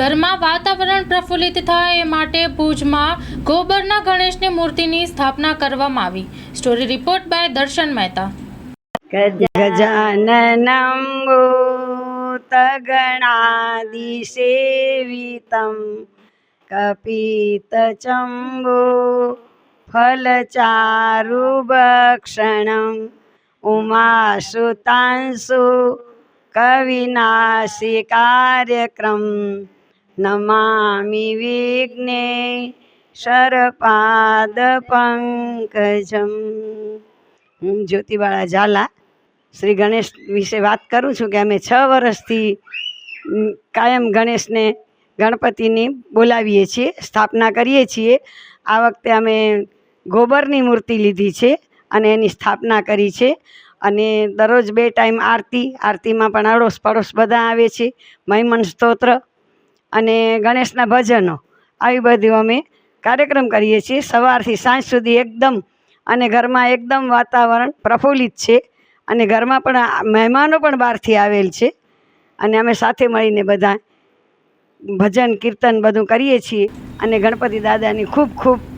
ઘરમાં વાતાવરણ પ્રફુલ્લિત થાય એ માટે ભુજમાં ગોબરના ગણેશની મૂર્તિની સ્થાપના કરવામાં આવી. સ્ટોરી રિપોર્ટ બાય દર્શન મહેતા. ગજાનનમૂતગણાદિસેવિતમ કપિતચંબો ફલચારુભક્ષણમ ઉમાસુતાંસુ કવિનાશી કાર્યક્રમ નમામિ વિઘ્ને શરપાદ પંકજમ હું જ્યોતિબાળા ઝાલા શ્રી ગણેશ વિશે વાત કરું છું કે અમે છ વર્ષથી કાયમ ગણેશને ગણપતિની બોલાવીએ છીએ, સ્થાપના કરીએ છીએ. આ વખતે અમે ગોબરની મૂર્તિ લીધી છે અને એની સ્થાપના કરી છે અને દરરોજ બે ટાઈમ આરતી, આરતીમાં પણ અડોશ પડોશ બધા આવે છે. મહિમન સ્તોત્ર અને ગણેશના ભજનો. આવી બધું અમે કાર્યક્રમ કરીએ છીએ. સવારથી સાંજ સુધી એકદમ અને ઘરમાં એકદમ વાતાવરણ પ્રફુલ્લિત છે. અને ઘરમાં પણ મહેમાનો પણ બહારથી આવેલ છે. અને અમે સાથે મળીને બધા ભજન, કીર્તન બધું કરીએ છીએ. અને ગણપતિ દાદાની ખૂબ ખૂબ